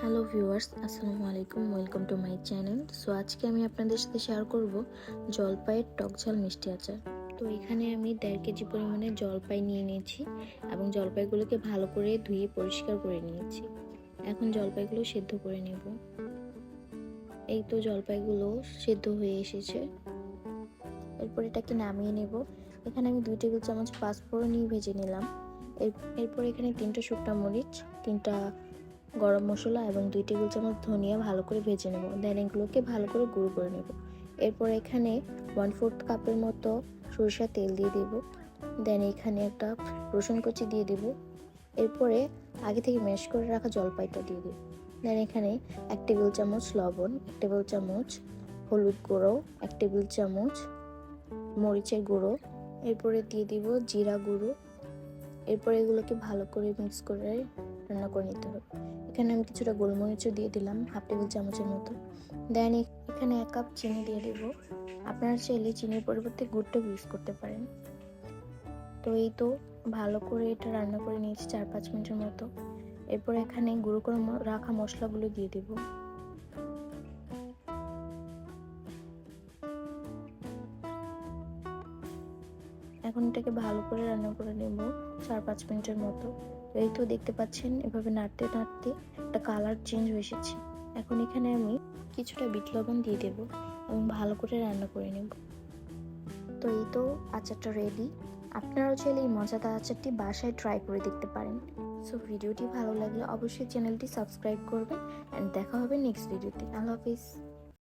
Hello viewers, আসসালামু আলাইকুম, welcome to my channel. So আজকে আমি আপনাদের সাথে শেয়ার করব জলপাইয়ের টক ঝাল মিষ্টি আচার। তো এখানে আমি দেড় কেজি পরিমাণে জলপাই নিয়ে নিয়েছি এবং জলপাইগুলোকে ভালো করে ধুয়ে পরিষ্কার করে নিয়েছি। এখন জলপাইগুলো সেদ্ধ করে নেব। এই তো জলপাইগুলো সেদ্ধ হয়ে এসেছে। এরপর এটাকে নামিয়ে নেব। এখানে আমি দুই টেবিল চামচ পাঁচফোড়ন নিয়ে ভেজে নিলাম। এর- এরপর এখানে তিনটা শুকনো মরিচ, তিনটা গরম মশলা এবং দুই টেবিল চামচ ধনিয়া ভালো করে ভেজে নেব। দেন এগুলোকে ভালো করে গুঁড়ো করে নেব। এরপর এখানে ওয়ান ফোর্থ কাপের মতো সরিষার তেল দিয়ে দেব। দেন এখানে একটা রসুন কুচি দিয়ে দেব। এরপরে আগে থেকে ম্যাশ করে রাখা জলপাইটা দিয়ে দেব। দেন এখানে এক টেবিল চামচ লবণ, এক টেবিল চামচ হলুদ গুঁড়ো, এক টেবিল চামচ মরিচের গুঁড়ো। এরপরে দিয়ে দিব জিরা গুঁড়ো। এরপর এগুলোকে ভালো করে মিক্স করে রান্না করে নিতে হবে। এখানে আমি কিছুটা গোলমরিচও দিয়ে দিলাম হাফ টেবিল চামচের মতো। দেন এখানে এক কাপ চিনি দিয়ে দেব। আপনারা চাইলে চিনির পরিবর্তে গুড়টাও ইউজ করতে পারেন। তো এই তো ভালো করে এটা রান্না করে নিয়েছি চার পাঁচ মিনিটের মতো। এরপর এখানে গুঁড়ো করে রাখা মশলাগুলো দিয়ে দেব। এখন এটাকে ভালো করে রান্না করে নেব চার পাঁচ মিনিটের মতো। এই তো দেখতে পাচ্ছেন, এভাবে নাড়তে নাড়তে একটা কালার চেঞ্জ হয়ে এসেছে। এখন এখানে আমি কিছুটা বিট লবণ দিয়ে দেবো এবং ভালো করে রান্না করে নেব। তো এই তো আচারটা রেডি আপনারাও চাইলে এই মজাদার আচারটি বাসায় ট্রাই করে দেখতে পারেন। সো ভিডিওটি ভালো লাগলে অবশ্যই চ্যানেলটি সাবস্ক্রাইব করবেন অ্যান্ড দেখা হবে নেক্সট ভিডিওতে আল্লাহ হাফিজ।